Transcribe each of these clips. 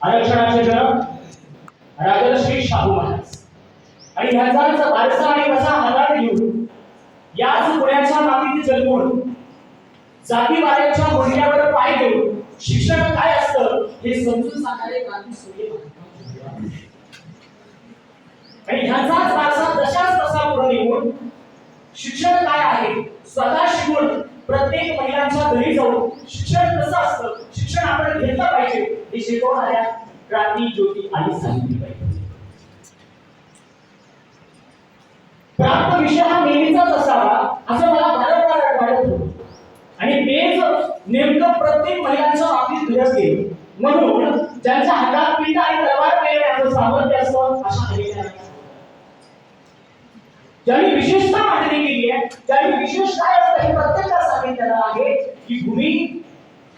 आरक्षणाचे जनक राजर्षी शाहू महाराज. आणि ह्याचाच वारसा आणि कसा हातात घेऊन याच पुण्याच्या मातीत जन्मून जातीवाद्याच्या बोलण्यावर पाय देऊन शिक्षण काय असतं हे समजून सांगणारे क्रांती सूर्य आणि ह्याचाच वारसा तशाच तसा पुढे निघून शिक्षण काय आहे? स्वतः शिकून प्रत्येक महिलांच्या घरी जाऊन शिक्षण कसं असतं? शिक्षण आपण घेतलं पाहिजे. हे शिकवणाऱ्या क्रांती ज्योती आणि सांगितली पाहिजे प्राप्त विषय हा नेहमीचाच असावा असं मला वारंवार वाटत होतं. आणि तेच नेमकं प्रत्येक महिलांच्या बाबतीत घडत गेलं. म्हणून ज्यांच्या हातात पीठ आणि तलवार पेरण्याचं सामर्थ्य असतं अशा महिला ज्यांनी विशेषता मांडणी केली आहे ज्यांनी विशेष काय असतं हे प्रत्येकाचं सांगितलेलं आहे की भूमी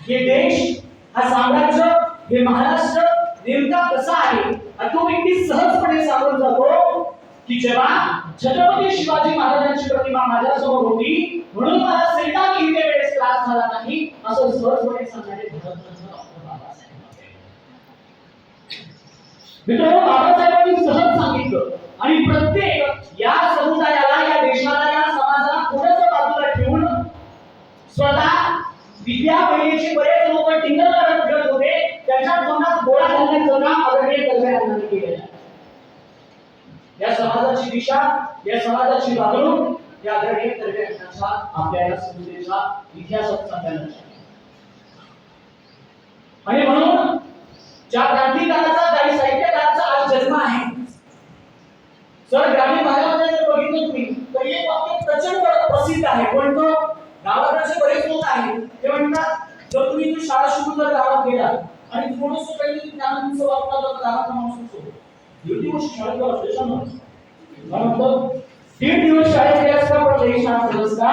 हे देश हा साम्राज्य हे महाराष्ट्र नेमका कसा आहे? आणि तो व्यक्ती सहजपणे सांगून जातो की जेव्हा छत्रपती शिवाजी महाराजांची प्रतिमा माझ्यासमोर होती म्हणून मला सैनिकांनी लिहिते वेळेस त्रास झाला नाही असं सहजपणे सांगणारे मित्रांनो बाबासाहेबांनी सहज सांगितलं आणि प्रत्येक या समुदायाला या बहिणीचे बरेच लोक टिंगल करत फिरत होते. त्यांच्या तोंडात गोळा घालण्याचं काम आदरणीय कलमे केलेलं या समाजाची दिशा या समाजाची वागणूक या आदरणीय कल्याणाचा आपल्याला संस्थेचा इतिहासात सांगायला आणि म्हणून ज्या क्रांतिकाराचा काही साहित्यकाराचा आज जन्म आहे सर ग्रामीण भागामध्ये जर बघितलं तुम्ही तर एक वाक्य प्रचंड प्रसिद्ध आहे. पण तो? गावाकडचे बरेच लोक आहेत. ते तुम्ही शाळा सुरू जर गावात गेला आणि थोडस काही ज्ञान तुमचं वापरला तर गावात माणूस होतो. दीड दिवस शाळेत गेला असतो दीड दिवस शाळेत गेला असता पण तरी शाळा असता.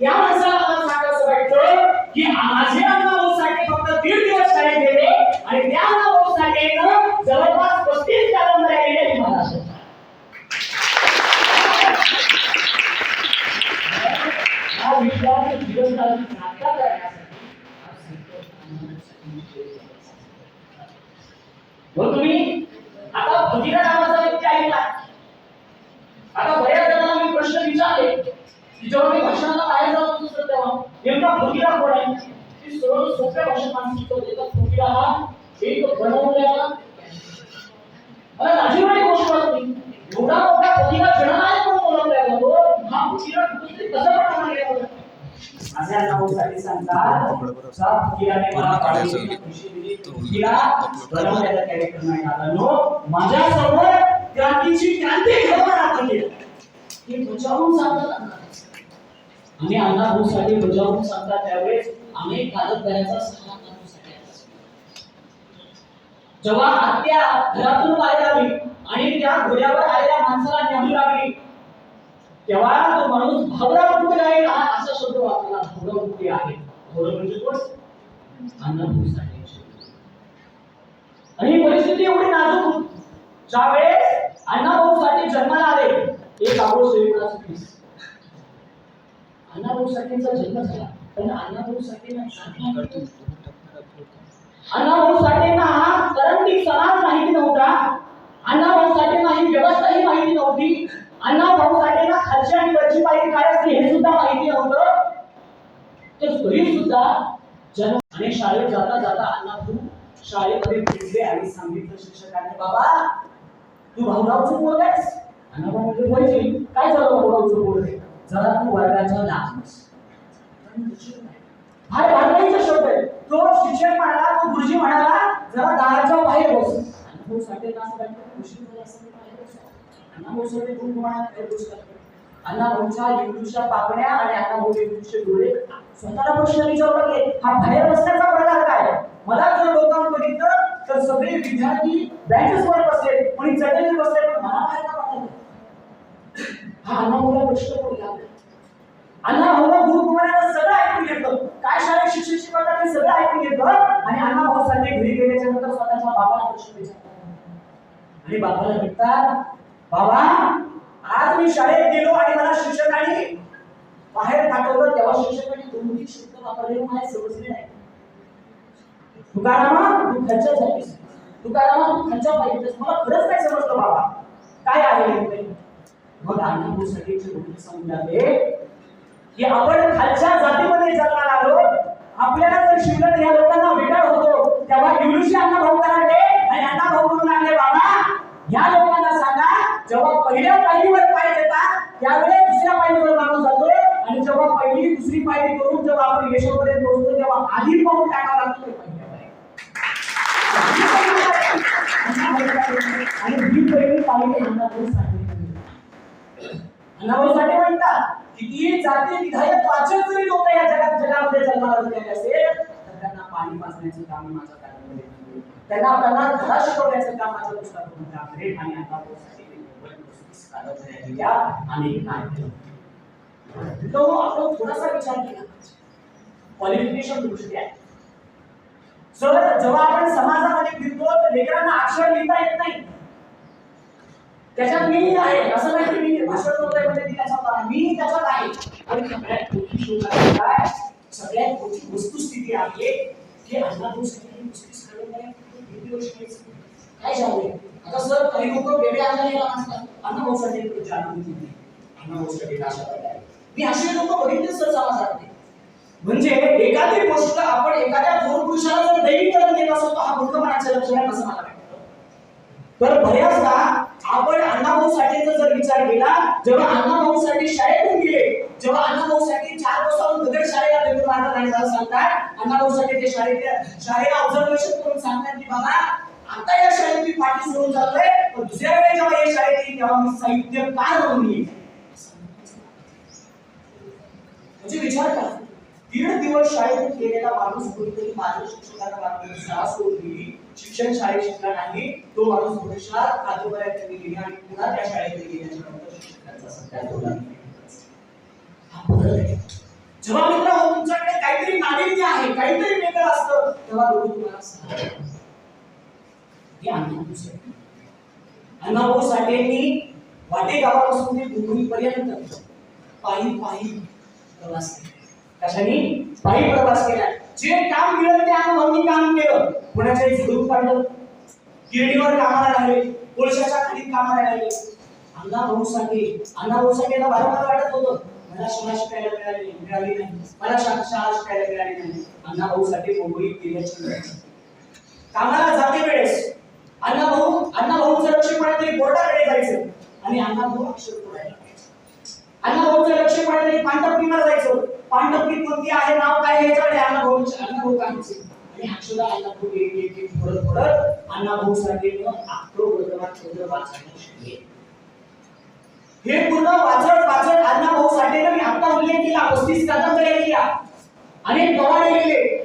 या माणसाला मला सांगायचं वाटतं की माझे अण्णाभाऊ साठी फक्त दीड दिवस शाळेत गेले आणि त्या अण्णाभाऊ साठेनं जवळपास पस्तीस कादंबऱ्या लिहिल्या ही महाराष्ट्रात हा विश्वास जीवनकाळाची नाटक करण्यासाठी हा संकल्प आणण्यासाठी मग तुम्ही आता भगीरा नावाचा व्यक्ती ऐकला आता बऱ्याच जणांना मी प्रश्न विचारले की जेव्हा मी भाषणाला बाहेर जात होतो सर तेव्हा. नेमका भगीरा कोण आहे? ती सरळ सोप्या भाषेत माणसं शिकवत येतात भगीरा हा एक बनवलेला मला राजीवाडी गोष्ट असते एवढा मोठा भगीरा जननायक म्हणून ओळखला जातो हा भगीरा कुठेतरी कसं माझ्या नावासाठी सांगतात मला खुशी दिली माझ्यासमोर क्रांतीची क्रांती घडवून आणली हे बजावून सांगतात अण्णा. आणि बजावून सांगतात त्यावेळेस अनेक कादंबऱ्याचा सल्ला जेव्हा हत्या घरातून बाहेर आली आणि त्या घोड्यावर आलेल्या माणसाला न्यावी लागली तेव्हा तो माणूस भावरामुक्ती आहे हा असा शब्द वापरला. भवरामुक्ती आहे. भावरा म्हणजे कोण? अण्णाभाऊ साठे आणि परिस्थिती एवढी नाजूक होती. ज्यावेळेस अण्णाभाऊ साठे जन्माला आले एक आगो सेविकाचा फीस अण्णाभाऊ साठेंचा जन्म झाला पण अण्णाभाऊ साठेंना साधना करतो अण्णाभाऊ साठेंना हा करंटी समाज माहिती नव्हता. अण्णाभाऊ साठेंना ही व्यवस्था ही माहिती नव्हती. अण्णा भाऊ साठेंना खालची आणि वरची पायरी काय असते हे सुद्धा माहिती नव्हतं. तर तरी सुद्धा जन आणि शाळेत जाता जाता अण्णा भाऊ शाळेमध्ये भेटले आणि सांगितलं शिक्षकांनी बाबा तू भाऊरावचं पोर आहेस अण्णाभाऊ म्हणजे पाहिजे काय झालं भाऊरावचं पोर आहे जरा तू वर्गाच्या लागलीस हा भांडणाचा शब्द आहे. तो शिक्षक म्हणाला तो गुरुजी म्हणाला जरा दाराच्या बाहेर बस. अण्णाभाऊ साठे असं वाटतं उशीर झाला असं तर बाहेर बसा. अण्णाभाऊ अण्णाभाऊच्या इंग्लिशच्या पापण्या आणि अण्णाभाऊ इंग्लिशचे डोळे स्वतःला प्रश्न विचारू लागले हा बाहेर बसण्याचा प्रकार काय मला जर लोकांना बघितलं तर सगळे विद्यार्थी बँचेस वर बसले कोणी चटईवर बसले पण मला बाहेर का वाटत हा अण्णाभाऊला प्रश्न पडला अण्णा भाऊला गुरुकुमाराला सगळं ऐकून घेतलं काय शाळेत शिक्षण शिकवतात ते सगळं ऐकून घेतलं आणि अण्णा भाऊसाठी घरी गेल्याच्यानंतर स्वतःच्या बाबाला प्रश्न विचारतात आणि बाबाला म्हणतात बाबा आज मी शाळेत गेलो आणि मला शिक्षकांनी बाहेर पाठवलं. तेव्हा शिक्षकांनी दोन तीन शब्द वापरले मला समजले नाही. तुकारामा तू खर्च झालीस तुकारामा तू खर्च पाहिजेस मला खरंच काय समजलं बाबा. काय आहे नेमकं? मग अण्णाभाऊसाठी गोष्ट समजावे की आपण खालच्या जातीमध्ये जन्माला आलो. आपल्याला जर शिवलं या लोकांना वेगळं होतो. तेव्हा इंग्लिश अण्णा भाऊ कराडे आणि अण्णा भाऊ म्हणून लागले बाबा. या लोकांना पहिल्या पायरीवर पाय देता त्यावेळेस दुसऱ्या पायरीवर माणूस जातो. आणि जेव्हा पहिली दुसरी पायरी करून जेव्हा आपण यशोपर्यंत पोहोचतो तेव्हा आधी पाहून टाकावं लागतो ते पहिल्या आणि ही पहिली पायरी म्हणतात किती जाती विधायक वाचक जरी लोक या जगात जगामध्ये जन्माला झालेले असेल तर त्यांना पाणी वाचण्याचे काम माझ्या त्यांना आपल्याला धडा शिकवण्याचं काम माझ्या पुस्तकातून काम करेल आणि अण्णाभाऊसाठी मी मोबाईल पस्तीस कादंबऱ्या लिहिल्या आणि नाट्य तो आपण थोडासा विचार केला क्वालिफिकेशन दृष्ट्या जर जेव्हा आपण समाजामध्ये फिरतो तर लेकरांना अक्षर लिहिता येत नाही, त्याच्यात मी आहे, असं नाही की मी भाषण करतोय म्हणजे मी त्याच्यात आहे मी त्याच्यात आहे. आणि सगळ्यात मोठी शोधा काय? सगळ्यात मोठी वस्तुस्थिती आहे की अण्णाभाऊसाठी पस्तीस करोड किती वर्ष काय झालंय? आता सर काही लोक वेगळे आजारी असतात. अण्णाभाऊसाठी एक जागृती नाही अण्णाभाऊसाठी आशा आहे. मी असे लोक बघितले सर समाजात म्हणजे एखादी गोष्ट आपण एखाद्या थोर पुरुषाला जर दैवीकरण देत असतो तर हा मूर्खपणाचं लक्षण आहे असं मला तर बऱ्याचदा आपण अण्णाभाऊसाठीचा जर विचार केला जेव्हा अण्णाभाऊसाठी शाळेतून गेले जेव्हा अण्णाभाऊसाठी चार वाजताहून दगड शाळेला वेगळं राहतात आणि मला सांगतात अण्णाभाऊसाठी ते शाळेत शाळेला ऑब्झर्वेशन करून सांगतात की बाबा आता या शाळेत पाठी सोडून जातोय. पण दुसऱ्या वेळी जेव्हा या शाळेत येईल तेव्हा मी साहित्यकार म्हणून येईल म्हणजे विचार करा. दीड दिवस शाळेत गेलेला माणूस कोणीतरी माझ्या शिक्षकांना मात्र शाळा सोडली शिक्षण शाळेत शिकला नाही. तो माणूस भविष्यात कादंबऱ्या त्यांनी लिहिल्या आणि पुन्हा त्या शाळेत गेल्याच्यानंतर शिक्षकांचा सत्कार ठेवला जेव्हा मित्र तुमच्याकडे काहीतरी नाविन्य आहे काहीतरी वेगळं असतं तेव्हा लोक तुम्हाला सहाय्य अण्णाभाऊ हो साठे. अण्णाभाऊ साठेंनी वाटे गावापासून ते डोंगरी पर्यंत पायी पायी प्रवास केला. कशाने? पायी प्रवास केला. जे काम मिळत ते अनुभवांनी काम केलं. कोणाच्या झुडूप पाडलं. गिरणीवर कामाला लागले. कोळशाच्या खाली कामाला लागले. अण्णा भाऊ साठे अण्णा भाऊ साठेला वारंवार वाटत होतं. मला शाळा शिकायला मिळाली मिळाली नाही. मला शाळा शिकायला मिळाली नाही. अण्णा भाऊ साठे मुंबईत गेल्याची कामाला जाते वेळेस. अण्णा भाऊ अण्णा भाऊचं लक्ष पडलं तरी बोर्डाकडे जायचं. आणि अण्णा भाऊ अक्षर पडायला अण्णा भाऊचं लक्ष पडलं तरी पांढरपीवर जायचं. पांडवपी कोणती आहे नाव काय याच्याकडे अण्णा भाऊ अण्णा भाऊ काढायचे. आणि अक्षरा अण्णा भाऊ एक एक एक पडत पडत अण्णा भाऊ साठी अख्खं वर्तमानपत्र वाचायला शिकले हे पूर्ण वाचत वाचत अण्णा भाऊ साठी मी आता उल्लेख केला पस्तीस कादंबऱ्या लिहिल्या अनेक पवाडे लिहिले.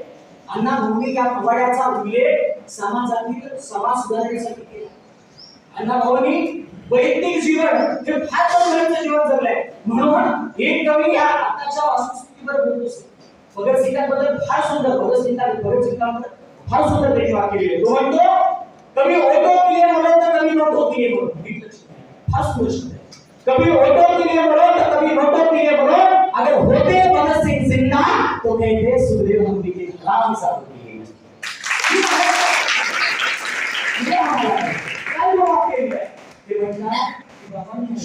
अण्णा भाऊने या पवाड्याचा उल्लेख समाजातील समाज सुधारण्यासाठी केला. अण्णा भाऊनी वैयक्तिक जीवन हे फार तरुणांचं जीवन जगलंय. म्हणून हे कवी या आताच्या वास्तुस्थितीवर बोलतो भगतसिंगांबद्दल फार सुंदर भगतसिंगा भगतसिंगांबद्दल फार सुंदर त्यांनी वाक्य लिहिले. तो म्हणतो कवी ओटो के लिए बोलो तो कभी नोटो के लिए फार सुंदर शब्द आहे. कभी ओटो के लिए बोलो तो नोटो के लिए अगर होते भगत सिंह जिंदा तो कहते सुखदेव हम के राम साहब काय की बाबांनो,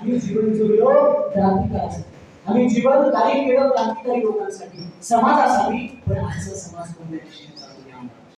आम्ही जीवन जगलो हो, क्रांतिकारक आम्ही जीवन कार्य केलं क्रांतिकारी लोकांसाठी समाजासाठी पण आजचा समाज कोणत्या दिशेने